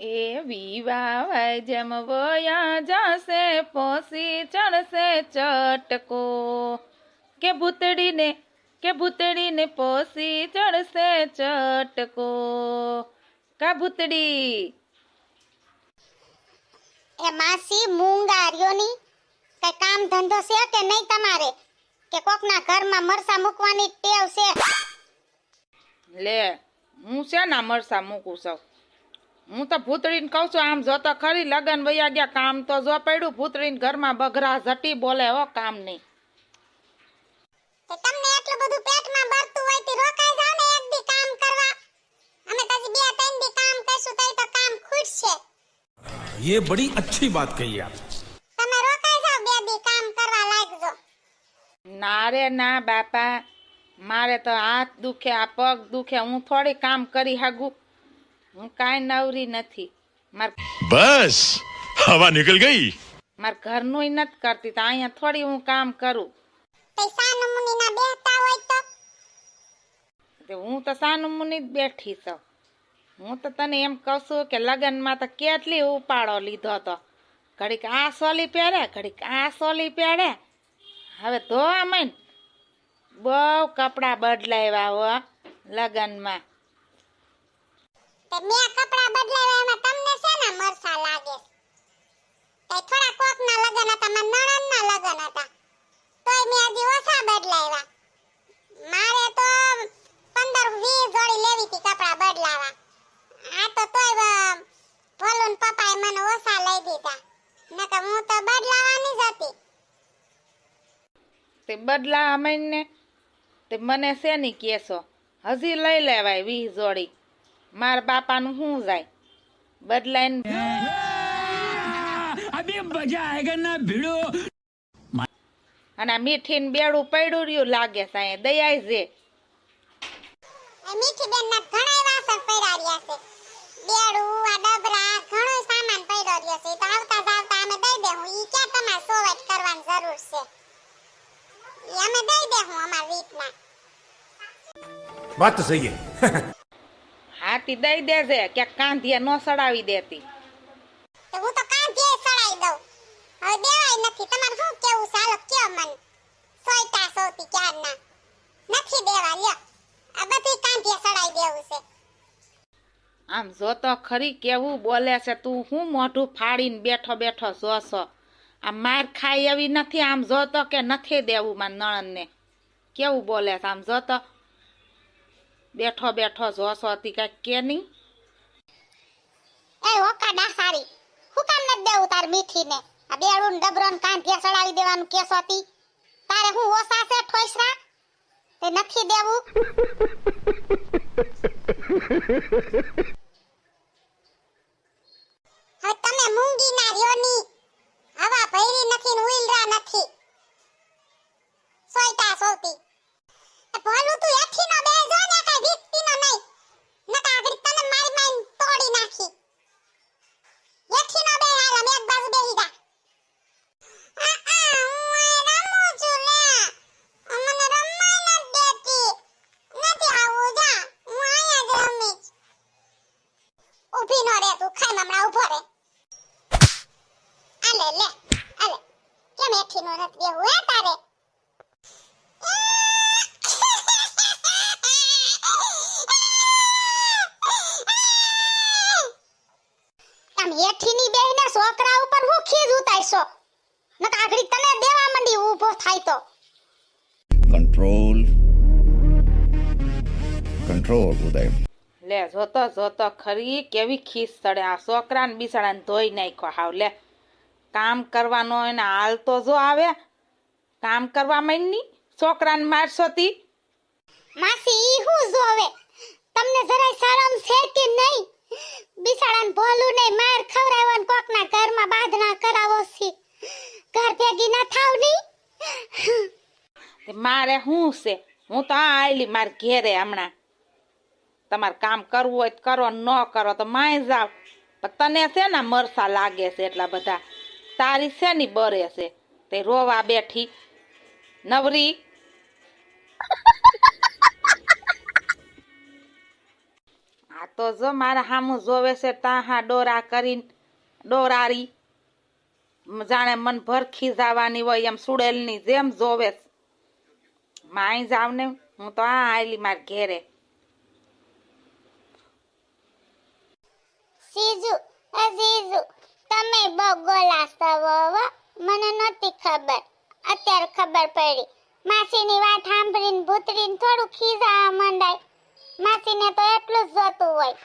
એ વિવાહ જેમ વયા જશે પોસી ચડશે ચટકો. કે ભૂતડીને કે ભૂતડીને પોસી ચડશે ચટકો. કા ભૂતડી? એ માસી મૂંગ આર્યોની કઈ કામ ધંધો છે કે નહીં તમારે? કે કોકના ઘરમાં મરસા મૂકવાની ટેવ છે? લે હું શેના મરસા મૂકું છું? હું તો ભૂતડીને કહું છું આમ જોતો ખરી લગન વયા ગયા કામ તો જો પડ્યું ભૂતડીને ઘરમાં બઘરા ઝટી બોલે હો કામ નહીં તો તમને એટલું બધું પેટમાં ભરતું હોય તો રોકાઈ જાવ ને એક દી કામ કરવા અમે તો હજી બે ત્રણ દી કામ કરશું તોય તો કામ ખૂટશે ये बड़ी अच्छी बात कही आप તમે રોકાઈ જાવ બે દી કામ કરવા લાગજો ના રે ના બાપા મારે તો હાથ દુખે આ પગ દુખે હું થોડી કામ કરી હાગું હું કાંઈ નવરી નથી. માર બસ હવા નીકળ ગઈ. માર ઘરનું નથી કરતી તો અહીંયા થોડી હું કામ કરું. હું તો સાનુમુની જ બેઠી છું. હું તો તને એમ કહું છું કે લગ્નમાં તો કેટલી ઉપાડો લીધો તો. ઘડીક આ સોલી પહેરે ઘડીક આ સોલી પહેરે. હવે ધોવા મન બહુ કપડાં બદલાવ્યા હો લગ્નમાં. તે મેં કપડા બદલાવ્યા એમાં તમને શેના મરસા લાગે તે થોડા કોકના લગન હતા, મારા નણંદના લગન હતા. તોય મેં હજી ઓછા બદલાવ્યા. મારે તો પંદર વીસ જોડી લેવી હતી કપડા બદલાવા. આ તો તોય વ- ભોલું ને પપ્પાએ મને ઓછા લઈ હું તો બદલાવાની જ હતી. તે બદલા અમને તે મને શેની કેસો હજી લઈ લેવાય વીસ જોડી. મારા બાપાનું શું જાય? બદલાઈને અભી ભીડો અને આ મીઠી ને બેડું પડ્યું રહ્યું લાગે સાંય દયાય છે. મીઠી બેન ના ઘણા વાસણ પડ્યા રહ્યા છે. બેડું આ ડબરા ઘણો સામાન પડ્યો રહ્યો છે. તો આવતા જાવતા અમે દઈ દે હું. સહી હાથી દઈ દેજે કે કાંધીએ ન સડાવી દેતી. તો હું તો કાંધીએ સડાવી દઉં. હવે દેવાય નથી. તમારે શું કેવું ચાલો કયો મન? સોયટા સોતી ક્યારના? નથી દેવા લ્યો. આ બધી કાંધીએ સડાવી દેવું છે. આમ જો તો ખરી કેવું બોલે છે તું હું મોઢું ફાડીને બેઠો બેઠો જોશો આ માર ખાય એવી નથી આમ જો તો કે નથી દેવું માર નણંદને. કેવું બોલે છે? આમ જો તો બેઠો બેઠો જોશો તી કાંઈક કે નહીં? એ ઓકા ડાસારી હું કામ ન દેવું તાર મીઠીને? આ બેડું ને ડબરો ને કાંઠિયા સડાવી દેવાનું કેસોતી તારે હું ઓસા છે ઠોસરા તે નથી દેવું? હવે તમે મૂંગી ના રહ્યો ની હવા ભૈરી નથી ને ઉઈલરા નથી સોયટા સોતી એ ભોલું તું એઠી નો બેજો ને કઈ વીકતી નો નહીં નકા આગળ તને મારી મારી તોડી નાખી એઠી નો બે હાલ અમે એક બાજુ બેહી જા આ આ હું અહીં રમું છું લે મને રમવા નથી દેતી નથી આવું જા હું અહીંયા જ રમીશ ઊભી નો રે તું ખાઈ હમણાં ઊભો રે આલે લે આલે એઠી નો નથી બેહું હે તારે. આમ હેઠીની બેહીને છોકરા ઉપર હું ખીજ ઉતારશો? નક આગળ તને દેવા મંડી ઊભો થાય તો. Control control Uday. લે જોતો જોતો ખરી કેવી ખીસ ચડે આ છોકરાને બિસાડાને ધોઈ નાખ્યો હાવ લે. કામ કરવાનો એને હાલ તો જો આવે કામ કરવા માંડની છોકરાને મારશો તી માસી ઈ હું જોવે તમને જરાય શરમ છે કે નહીં? બિસાડાને ભોલું નહીં માર ખવરાવન કોકના ઘરમાં બાંધણા કરાવો છે. ઘર ભેગી ના થાવ નહીં? મારે શું છે? હું તો આયલી માર ઘેરે હમણાં. તમારે કામ કરવું હોય તો કરો ન કરો તો માય જાવ. પણ તને છે ને મરસા લાગે છે એટલા બધા. તારી શેની બરે છે? તે રોવા બેઠી. નવરી. આ તો જો મારા હામું જોવે છે તા હા ડોરા કરીને ડોરારી. જાણે મન ભરખી જવાની હોય એમ સુડેલની જેમ જોવે માઈ જાવ ને, હું તો આ આયલી માર ઘેરે. સીજુ એ જીજુ તમે બગોલા સવો મને નહોતી ખબર. અત્યારે ખબર પડી. માસીની વાત સાંભળીને ભૂતરીને થોડું ખીજાવા મંડાય. માસીને તો એટલું જ જોતું હોય.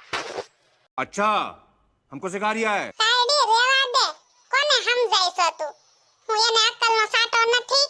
અચ્છા હમકો સિખા રહ્યા હે સાઈડી રેવા દે. કોને સમજાઈશ તું હું એને અક્કલનો સાટો નથી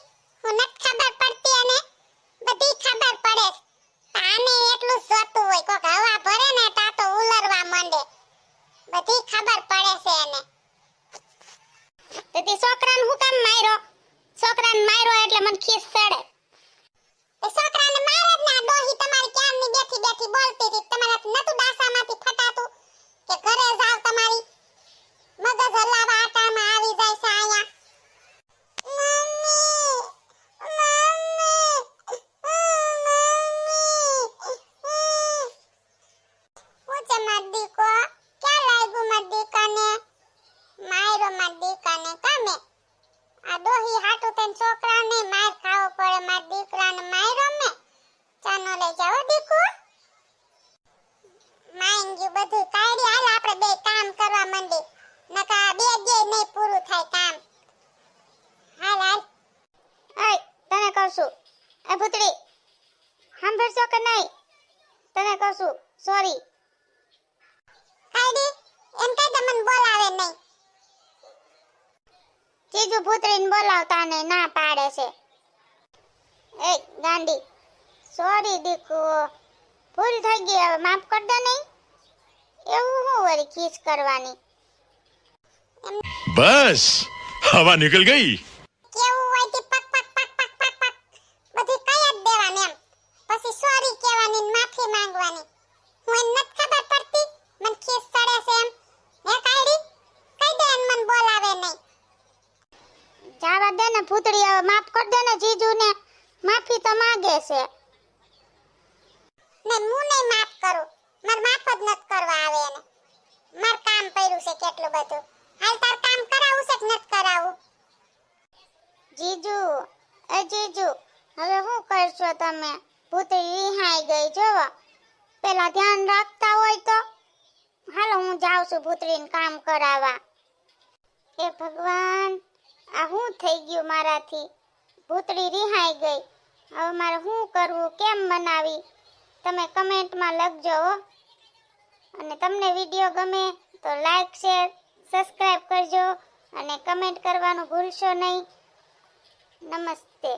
ચાનો લઈ જાવ દીકુ. માંગ્યું બધું કાઢી. હાલ, આપણે બે કામ કરવા માંડી. નકા બે દે નહીં પૂરું થાય કામ. હાલ હાલ. ઓય, તને કહું એ ભૂતડી, સાંભળશો કે નહીં? તને કહું છું, સોરી. કાઢી. એમ કે તમને મને બોલાવે નહીં. જીજુ ભૂતરીને બોલાવતા ને ના પાડે છે. એ ગાંડી સોરી દીકુ ભૂલ થઈ ગઈ હવે માફ કર દો નહીં. એવું હું વળી ખીસ કરવાની? બસ હવા નીકળ ગઈ. કેવું હોય કે પક પક પક પક પક પક. બધી કઈ જ દેવાની એમ. પછી સોરી કહેવાની માફી માંગવાની. હું એમ નથી ખબર પડતી મને ખીસ ચડે છે એમ. હે કાયડી? કઈ દે એમ મને બોલાવે નહીં. જવા દે ને ભૂતડી હવે માફ કર દે ને જીજુને. માફી તો માંગે છે. ને હું નહીં માફ કરું. માર માફ જ નથી કરવા આવે એને. માર કામ પડ્યું છે કેટલું બધું. હાલ તાર કામ કરાવું છે કે નથી કરાવું? જીજુ, એ જીજુ, હવે શું કરશો તમે? ભૂતળી રિહાઈ ગઈ, જોવો. પેલા ધ્યાન રાખતા હોય તો. હાલો, હું જાઉં છું ભૂતળીને કામ કરાવવા. હે ભગવાન, આ શું થઈ ગયું મારાથી? ભૂતળી રિહાઈ ગઈ. હવે મારે શું કરવું? કેમ બનાવી તમે કમેન્ટમાં લખજો અને તમને વીડિયો ગમે તો લાઈક શેર સબસ્ક્રાઇબ કરજો અને કમેન્ટ કરવાનું ભૂલશો નહીં. નમસ્તે.